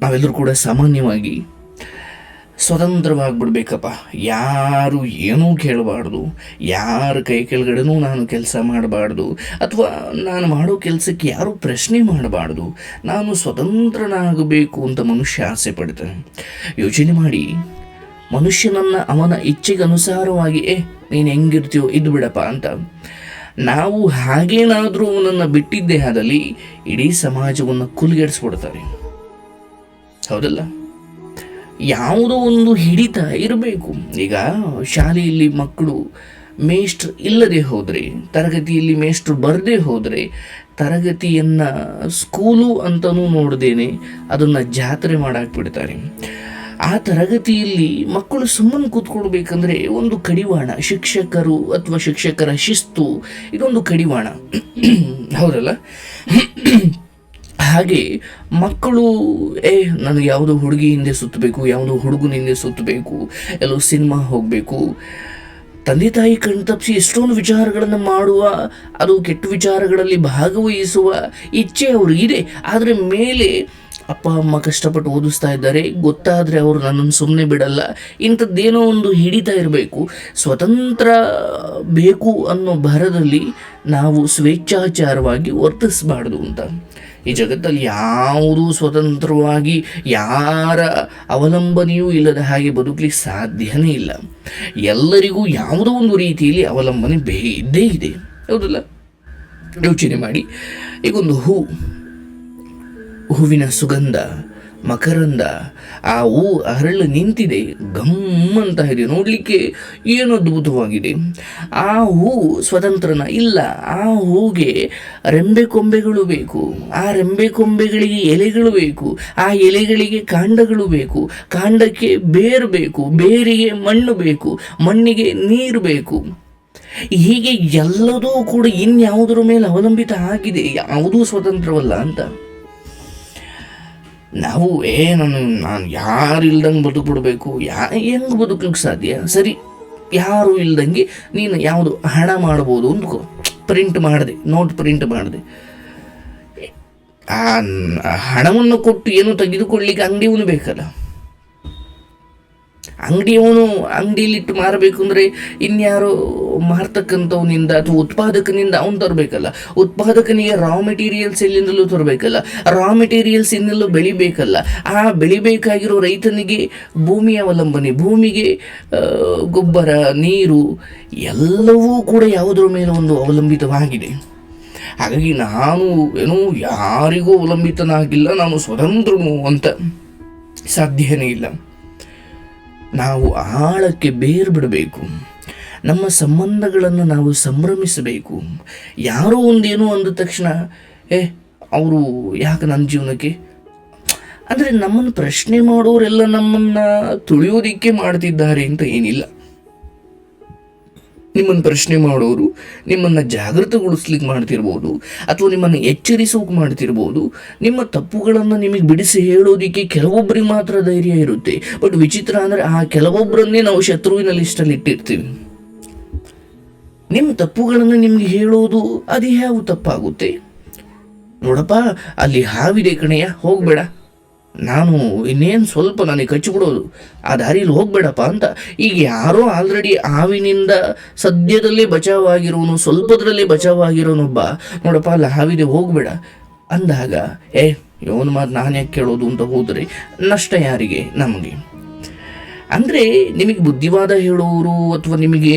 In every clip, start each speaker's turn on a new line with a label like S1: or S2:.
S1: ನಾವೆಲ್ಲರೂ ಕೂಡ ಸಾಮಾನ್ಯವಾಗಿ ಸ್ವತಂತ್ರವಾಗಿಬಿಡ್ಬೇಕಪ್ಪ. ಯಾರು ಏನೂ ಕೇಳಬಾರ್ದು. ಯಾರ ಕೈ ಕೆಳಗಡೆನೂ ನಾನು ಕೆಲಸ ಮಾಡಬಾರ್ದು. ಅಥವಾ ನಾನು ಮಾಡೋ ಕೆಲಸಕ್ಕೆ ಯಾರೂ ಪ್ರಶ್ನೆ ಮಾಡಬಾರ್ದು. ನಾನು ಸ್ವತಂತ್ರನಾಗಬೇಕು ಅಂತ ಮನುಷ್ಯ ಆಸೆ ಪಡ್ತಾನೆ. ಯೋಚನೆ ಮಾಡಿ. ಮನುಷ್ಯನನ್ನು ಅವನ ಇಚ್ಛೆಗೆ ಅನುಸಾರವಾಗಿ ಏ, ನೀನು ಹೆಂಗಿರ್ತೀಯೋ, ಇದು ಬಿಡಪ್ಪ ಅಂತ. ನಾವು ಹಾಗೇನಾದರೂ ಅವನನ್ನು ಬಿಟ್ಟಿದ್ದೇ ಆದಲ್ಲಿ ಇಡೀ ಸಮಾಜವನ್ನು ಕುಲ್ಗೆಡಿಸ್ಬಿಡ್ತಾರೆ ಹೌದಲ್ಲ? ಯಾವುದೋ ಒಂದು ಹಿಡಿತ ಇರಬೇಕು. ಈಗ ಶಾಲೆಯಲ್ಲಿ ಮಕ್ಕಳು ಮೇಷ್ಟ್ರು ಇಲ್ಲದೆ ಹೋದರೆ, ತರಗತಿಯಲ್ಲಿ ಮೇಷ್ಟ್ರು ಬರದೇ ಹೋದರೆ, ತರಗತಿಯನ್ನು ಸ್ಕೂಲು ಅಂತಲೂ ನೋಡ್ದೇನೆ ಅದನ್ನು ಜಾತ್ರೆ ಮಾಡಾಕ್ಬಿಡ್ತಾರೆ. ಆ ತರಗತಿಯಲ್ಲಿ ಮಕ್ಕಳು ಸುಮ್ಮನೆ ಕೂತ್ಕೊಳ್ಬೇಕಂದ್ರೆ ಒಂದು ಕಡಿವಾಣ, ಶಿಕ್ಷಕರು ಅಥವಾ ಶಿಕ್ಷಕರ ಶಿಸ್ತು ಇದೊಂದು ಕಡಿವಾಣ. ಹೌದಲ್ಲ? ಹಾಗೆ ಮಕ್ಕಳು, ಏ, ನನಗೆ ಯಾವುದೋ ಹುಡುಗಿ ಹಿಂದೆ ಸುತ್ತಬೇಕು, ಯಾವುದೋ ಹುಡುಗನ ಹಿಂದೆ ಸುತ್ತಬೇಕು, ಎಲ್ಲೋ ಸಿನಿಮಾ ಹೋಗಬೇಕು. ತಂದೆ ತಾಯಿ ಕಣ್ತಪ್ಪಿಸಿ ಎಷ್ಟೊಂದು ವಿಚಾರಗಳನ್ನು ಮಾಡುವ, ಅದು ಕೆಟ್ಟ ವಿಚಾರಗಳಲ್ಲಿ ಭಾಗವಹಿಸುವ ಇಚ್ಛೆ ಅವ್ರಿಗಿದೆ ಆದರೆ ಮೇಲೆ ಅಪ್ಪ, ಅಮ್ಮ ಕಷ್ಟಪಟ್ಟು ಓದಿಸ್ತಾ ಇದ್ದಾರೆ. ಗೊತ್ತಾದರೆ ಅವರು ನನ್ನನ್ನು ಸುಮ್ಮನೆ ಬಿಡಲ್ಲ. ಇಂಥದ್ದೇನೋ ಒಂದು ಹಿಡಿತಾ ಇರಬೇಕು. ಸ್ವತಂತ್ರ ಬೇಕು ಅನ್ನೋ ಭರದಲ್ಲಿ ನಾವು ಸ್ವೇಚ್ಛಾಚಾರವಾಗಿ ವರ್ತಿಸಬಾರ್ದು ಅಂತ. ಈ ಜಗತ್ತಲ್ಲಿ ಯಾವುದೂ ಸ್ವತಂತ್ರವಾಗಿ ಯಾರ ಅವಲಂಬನೆಯೂ ಇಲ್ಲದ ಹಾಗೆ ಬದುಕಲಿಕ್ಕೆ ಸಾಧ್ಯನೇ ಇಲ್ಲ. ಎಲ್ಲರಿಗೂ ಯಾವುದೋ ಒಂದು ರೀತಿಯಲ್ಲಿ ಅವಲಂಬನೆ ಬೇ ಇದ್ದೇ ಇದೆ. ಹೌದಲ್ಲ? ಯೋಚನೆ ಮಾಡಿ. ಈಗೊಂದು ಹೂ ಹೂವಿನ ಸುಗಂಧ, ಮಕರಂದ, ಆ ಹೂ ಅರಳು ನಿಂತಿದೆ ಘಮ್ ಅಂತ ಇದೆ. ನೋಡಲಿಕ್ಕೆ ಏನು ಅದ್ಭುತವಾಗಿದೆ. ಆ ಹೂ ಸ್ವತಂತ್ರನ ಇಲ್ಲ. ಆ ಹೂಗೆ ರೆಂಬೆ ಕೊಂಬೆಗಳು ಬೇಕು. ಆ ರೆಂಬೆ ಕೊಂಬೆಗಳಿಗೆ ಎಲೆಗಳು ಬೇಕು. ಆ ಎಲೆಗಳಿಗೆ ಕಾಂಡಗಳು ಬೇಕು. ಕಾಂಡಕ್ಕೆ ಬೇರು ಬೇಕು. ಬೇರಿಗೆ ಮಣ್ಣು ಬೇಕು. ಮಣ್ಣಿಗೆ ನೀರು ಬೇಕು. ಹೀಗೆ ಎಲ್ಲದೂ ಕೂಡ ಇನ್ಯಾವುದರ ಮೇಲೆ ಅವಲಂಬಿತ ಆಗಿದೆ. ಯಾವುದೂ ಸ್ವತಂತ್ರವಲ್ಲ ಅಂತ. ನಾವು ಏ ನಾನು ನಾನು ಯಾರು ಇಲ್ದಂಗೆ ಬದುಕ್ಬಿಡ್ಬೇಕು, ಯಾ, ಹೆಂಗೆ ಬದುಕಲಿಕ್ಕೆ ಸಾಧ್ಯ? ಸರಿ, ಯಾರು ಇಲ್ದಂಗೆ ನೀನು ಯಾವುದು ಹಣ ಮಾಡ್ಬೋದು ಅಂದ್ಕೋ. ಪ್ರಿಂಟ್ ಮಾಡಿದೆ, ನೋಟ್ ಪ್ರಿಂಟ್ ಮಾಡಿದೆ. ಆ, ಹಣವನ್ನು ಕೊಟ್ಟು ಏನು ತೆಗೆದುಕೊಳ್ಳಿಕ್ಕೆ ಅಂಗಡಿಯವನು ಬೇಕಲ್ಲ. ಅಂಗಡಿಯವನು ಅಂಗಡಿಯಲ್ಲಿಟ್ಟು ಮಾರಬೇಕು ಅಂದರೆ ಇನ್ಯಾರೋ ಮಾರ್ತಕ್ಕಂಥವನಿಂದ ಅಥವಾ ಉತ್ಪಾದಕನಿಂದ ಅವನು ತರಬೇಕಲ್ಲ. ಉತ್ಪಾದಕನಿಗೆ ರಾ ಮೆಟೀರಿಯಲ್ಸ್ ಎಲ್ಲಿಂದಲೂ ತರಬೇಕಲ್ಲ. Raw materials ಇನ್ನೆಲ್ಲೂ ಬೆಳಿಬೇಕಲ್ಲ. ಆ ಬೆಳಿಬೇಕಾಗಿರೋ ರೈತನಿಗೆ ಭೂಮಿ ಅವಲಂಬನೆ, ಭೂಮಿಗೆ ಗೊಬ್ಬರ, ನೀರು ಎಲ್ಲವೂ ಕೂಡ ಯಾವುದರ ಮೇಲೆ ಒಂದು ಅವಲಂಬಿತವಾಗಿದೆ. ಹಾಗಾಗಿ ನಾನು ಏನೋ ಯಾರಿಗೂ ಅವಲಂಬಿತನಾಗಿಲ್ಲ. ನಾನು ಸ್ವತಂತ್ರನು ಅಂತ ಸಾಧ್ಯನೇ ಇಲ್ಲ. ನಾವು ಆಳಕ್ಕೆ ಬೇರು ಬಿಡಬೇಕು ನಮ್ಮ ಸಂಬಂಧಗಳನ್ನು ನಾವು ಸಂಭ್ರಮಿಸಬೇಕು. ಯಾರೋ ಒಂದೇನೋ ಅಂದ ತಕ್ಷಣ, ಏ, ಅವರು ಯಾಕೆ ನನ್ನ ಜೀವನಕ್ಕೆ? ಅಂದರೆ ನಮ್ಮನ್ನು ಪ್ರಶ್ನೆ ಮಾಡೋರೆಲ್ಲ ನಮ್ಮನ್ನು ತುಳಿಯೋದಿಕ್ಕೆ ಮಾಡ್ತಿದ್ದಾರೆ ಅಂತ ಏನಿಲ್ಲ. ನಿಮ್ಮನ್ನು ಪ್ರಶ್ನೆ ಮಾಡೋರು, ನಿಮ್ಮನ್ನು ಜಾಗೃತಗೊಳಿಸ್ಲಿಕ್ಕೆ ಮಾಡ್ತಿರ್ಬೋದು, ಅಥವಾ ನಿಮ್ಮನ್ನು ಎಚ್ಚರಿಸೋಕೆ ಮಾಡ್ತಿರ್ಬೋದು, ನಿಮ್ಮ ತಪ್ಪುಗಳನ್ನು ನಿಮಗೆ ಬಿಡಿಸಿ ಹೇಳೋದಕ್ಕೆ ಕೆಲವೊಬ್ಬರಿಗೆ ಮಾತ್ರ ಧೈರ್ಯ ಇರುತ್ತೆ. ಬಟ್ ವಿಚಿತ್ರ ಅಂದರೆ ಆ ಕೆಲವೊಬ್ಬರನ್ನೇ ನಾವು ಶತ್ರುವಿನ ಲಿಸ್ಟಲ್ಲಿ ಇಟ್ಟಿರ್ತೀವಿ. ನಿಮ್ಮ ತಪ್ಪುಗಳನ್ನು ನಿಮಗೆ ಹೇಳೋದು ಅದು ಯಾವ ತಪ್ಪಾಗುತ್ತೆ? ನೋಡಪ್ಪ, ಅಲ್ಲಿ ಹಾವಿದೆ ಕಣೆಯ ಹೋಗಬೇಡ. ನಾನು ಇನ್ನೇನು ಸ್ವಲ್ಪ ನನಗೆ ಕಚ್ಚಿಬಿಡೋದು ಆ ದಾರಿಯಲ್ಲಿ ಹೋಗಬೇಡಪ್ಪ ಅಂತ. ಈಗ ಯಾರೋ ಆಲ್ರೆಡಿ ಹಾವಿನಿಂದ ಸದ್ಯದಲ್ಲೇ ಬಚಾವಾಗಿರೋನು, ಸ್ವಲ್ಪದರಲ್ಲೇ ಬಚಾವಾಗಿರೋನೊಬ್ಬ ನೋಡಪ್ಪ, ಅಲ್ಲಿ ಹಾವಿದೆ, ಹೋಗಬೇಡ. ಅಂದಾಗ, ಏ ಯೋನ್ ಮಾತು ನಾನು ಯಾಕೆ ಕೇಳೋದು ಅಂತ ಹೋದರೆ ನಷ್ಟ ಯಾರಿಗೆ? ನಮಗೆ. ಅಂದರೆ ನಿಮಗೆ ಬುದ್ಧಿವಾದ ಹೇಳೋರು ಅಥವಾ ನಿಮಗೆ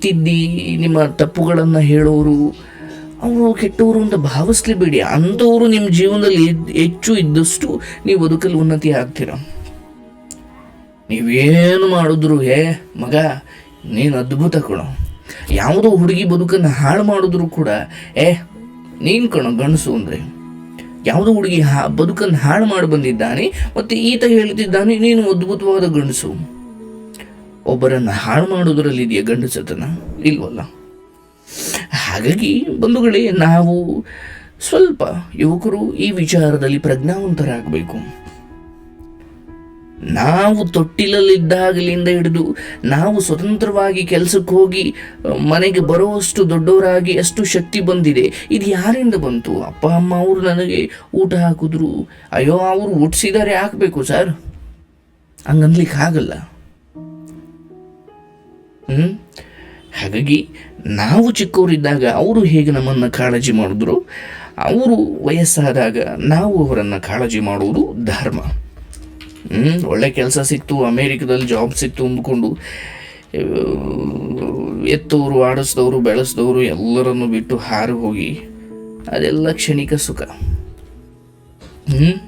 S1: ತಿದ್ದಿ ನಿಮ್ಮ ತಪ್ಪುಗಳನ್ನು ಹೇಳೋರು ಅವರು ಕೆಟ್ಟವರು ಅಂತ ಭಾವಿಸ್ಲೇಬೇಡಿ ಅಂಥವರು ನಿಮ್ಮ ಜೀವನದಲ್ಲಿ ಹೆಚ್ಚು ಇದ್ದಷ್ಟು ನೀವು ಬದುಕಲ್ಲಿ ಉನ್ನತಿ ಆಗ್ತೀರ. ನೀವೇನು ಮಾಡಿದ್ರು ಹೇ ಮಗ, ನೀನು ಅದ್ಭುತ ಕಣ. ಯಾವುದೋ ಹುಡುಗಿ ಬದುಕನ್ನು ಹಾಳು ಮಾಡಿದ್ರು ಕೂಡ, ಏ, ನೀನು ಕಣೋ ಗಂಡಸು ಅಂದರೆ. ಯಾವುದೋ ಹುಡುಗಿ ಹಾ, ಬದುಕನ್ನು ಹಾಳು ಮಾಡಿ ಬಂದಿದ್ದಾನೆ ಮತ್ತು ಈತ ಹೇಳುತ್ತಿದ್ದಾನೆ, ನೀನು ಅದ್ಭುತವಾದ ಗಂಡಸು. ಒಬ್ಬರನ್ನು ಹಾಳು ಮಾಡೋದರಲ್ಲಿ ಇದೆಯಾ ಗಂಡಸತನ ಇಲ್ವಲ್ಲ. ಹಾಗಾಗಿ ಬಂಧುಗಳೇ, ನಾವು ಸ್ವಲ್ಪ ಯುವಕರು ಈ ವಿಚಾರದಲ್ಲಿ ಪ್ರಜ್ಞಾವಂತರಾಗಬೇಕು. ನಾವು ತೊಟ್ಟಿಲಲ್ಲಿದ್ದಾಗಲಿಂದ ಹಿಡಿದು ನಾವು ಸ್ವತಂತ್ರವಾಗಿ ಕೆಲಸಕ್ಕೆ ಹೋಗಿ ಮನೆಗೆ ಬರುವಷ್ಟು ದೊಡ್ಡವರಾಗಿ ಅಷ್ಟು ಶಕ್ತಿ ಬಂದಿದೆ. ಇದು ಯಾರಿಂದ ಬಂತು? ಅಪ್ಪ, ಅಮ್ಮ ಅವರು ನನಗೆ ಊಟ ಹಾಕಿದ್ರು. ಅಯ್ಯೋ, ಅವರು ಹುಟ್ಟಿಸಿದ್ದಾರೆ ಹಾಕಬೇಕು ಸರ್. ಹಂಗನ್ಲಿಕ್ಕೆ ಆಗಲ್ಲ. ಹ್ಞೂ ಹಾಗಾಗಿ ನಾವು ಚಿಕ್ಕವರಿದ್ದಾಗ ಅವರು ಹೇಗೆ ನಮ್ಮನ್ನು ಕಾಳಜಿ ಮಾಡಿದ್ರು? ಅವರು ವಯಸ್ಸಾದಾಗ ನಾವು ಅವರನ್ನು ಕಾಳಜಿ ಮಾಡುವುದು ಧರ್ಮ. ಹ್ಮ್, ಒಳ್ಳೆ ಕೆಲಸ ಸಿಕ್ತು. ಅಮೇರಿಕದಲ್ಲಿ ಜಾಬ್ ಸಿಕ್ತು ಅಂದ್ಕೊಂಡು ಎತ್ತವರು ಆಡಿಸಿದವರು, ಬೆಳೆಸಿದವರು ಎಲ್ಲರನ್ನು ಬಿಟ್ಟು ಹಾರಿ ಹೋಗಿ, ಅದೆಲ್ಲ ಕ್ಷಣಿಕ ಸುಖ. ಹ್ಮ್?